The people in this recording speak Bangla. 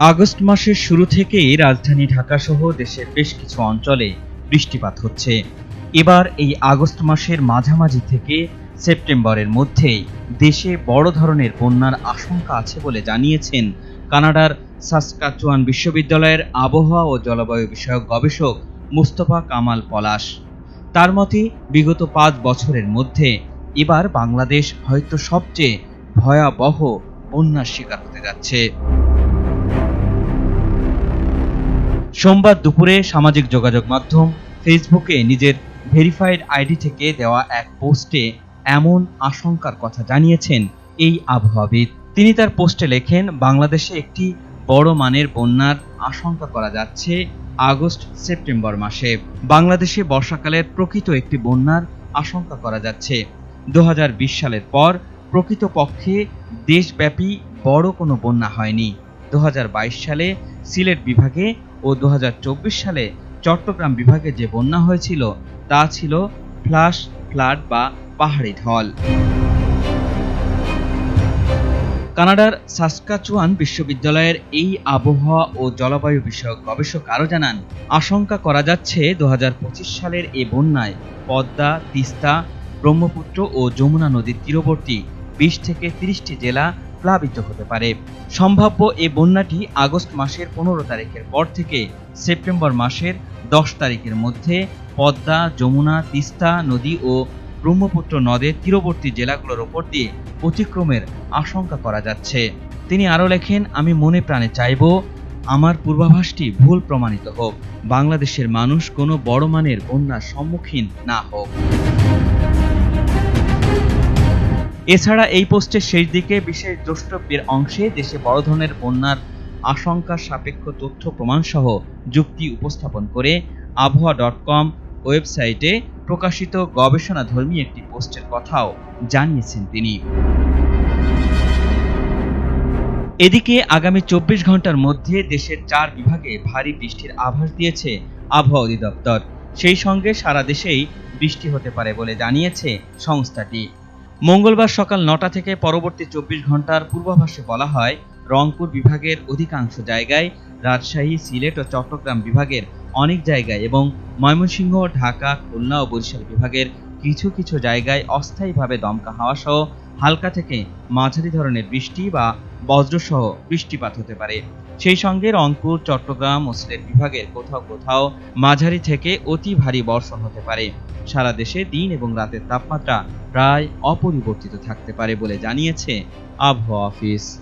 আগস্ট মাসের শুরু থেকেই রাজধানী ঢাকা সহ দেশের বেশ কিছু অঞ্চলে বৃষ্টিপাত হচ্ছে। এবার এই আগস্ট মাসের মাঝামাঝি থেকে সেপ্টেম্বরের মধ্যেই দেশে বড় ধরনের বন্যার আশঙ্কা আছে বলে জানিয়েছেন কানাডার সাসকাচুয়ান বিশ্ববিদ্যালয়ের আবহাওয়া ও জলবায়ু বিষয়ক গবেষক মুস্তফা কামাল পলাশ। তার মতে, বিগত পাঁচ বছরের মধ্যে এবার বাংলাদেশ হয়তো সবচেয়ে ভয়াবহ বন্যার শিকার হতে যাচ্ছে। সোমবার দুপুরে সামাজিক যোগাযোগ মাধ্যম ফেসবুকে নিজের ভেরিফাইড আইডি থেকে দেওয়া এক পোস্টে এমন আশঙ্কার কথা জানিয়েছেন এই আবহাওয়াবিদ। তিনি তার পোস্টে লেখেন, বাংলাদেশে একটি বড় মানের বন্যার আশঙ্কা করা যাচ্ছে আগস্ট সেপ্টেম্বর মাসে। বাংলাদেশে বর্ষাকালের প্রকৃত একটি বন্যার আশঙ্কা করা যাচ্ছে। দু বিশ সালের পর প্রকৃতপক্ষে দেশব্যাপী বড় কোনো বন্যা হয়নি। দু হাজার বাইশ সালে সিলেট বিভাগে ও দু হাজার চব্বিশ সালে চট্টগ্রাম বিভাগে যে বন্যা হয়েছিল, তা ছিল ফ্লাশ, ফ্লাড বা পাহাড়ি ঢল। কানাডার সাসকাচুয়ান বিশ্ববিদ্যালয়ের এই আবহাওয়া ও জলবায়ু বিষয়ক গবেষক আরও জানান, আশঙ্কা করা যাচ্ছে দু হাজার পঁচিশ সালের এ বন্যায় পদ্মা, তিস্তা, ব্রহ্মপুত্র ও যমুনা নদীর তীরবর্তী বিশ থেকে তিরিশটি জেলা প্লাবিত হতে পারে। সম্ভাব্য এ বন্যাটি আগস্ট মাসের পনেরো তারিখের পর থেকে সেপ্টেম্বর মাসের দশ তারিখের মধ্যে পদ্মা, যমুনা, তিস্তা নদী ও ব্রহ্মপুত্র নদের তীরবর্তী জেলাগুলোর ওপর দিয়ে অতিক্রমের আশঙ্কা করা যাচ্ছে। তিনি আরও লেখেন, আমি মনে প্রাণে চাইব, আমার পূর্বাভাসটি ভুল প্রমাণিত হোক। বাংলাদেশের মানুষ কোনো বড় মানের বন্যার সম্মুখীন না হোক। এছাড়া এই পোস্টের শেষ দিকে বিশেষ দ্রষ্টব্যের অংশে দেশে বড় ধরনের বন্যার আশঙ্কা, সাপেক্ষ তথ্য প্রমাণসহ যুক্তি উপস্থাপন করে আবহাওয়া ডট কম ওয়েবসাইটে প্রকাশিত গবেষণাধর্মী একটি পোস্টের কথাও জানিয়েছেন তিনি। এদিকে আগামী চব্বিশ ঘণ্টার মধ্যে দেশের চার বিভাগে ভারী বৃষ্টির আভাস দিয়েছে আবহাওয়া অধিদপ্তর। সেই সঙ্গে সারা দেশেই বৃষ্টি হতে পারে বলে জানিয়েছে সংস্থাটি। মঙ্গলবার সকাল নটা থেকে পরবর্তী চব্বিশ ঘণ্টার পূর্বাভাসে বলা হয়, রংপুর বিভাগের অধিকাংশ জায়গায় রাজশাহী, সিলেট ও চট্টগ্রাম বিভাগের অনেক জায়গায় এবং ময়মনসিংহ, ঢাকা, খুলনা ও বরিশাল বিভাগের কিছু কিছু জায়গায় অস্থায়ীভাবে দমকা হাওয়া সহ হালকা থেকে মাঝারি ধরনের বৃষ্টি বা বজ্রসহ বৃষ্টিপাত হতে পারে। সেই সঙ্গে রংপুর, চট্টগ্রাম ও সিলেট বিভাগের কোথাও কোথাও মাঝারি থেকে অতি ভারী বর্ষণ হতে পারে। সারা দেশে দিন এবং রাতের তাপমাত্রা প্রায় অপরিবর্তিত থাকতে পারে বলে জানিয়েছে আবহাওয়া অফিস।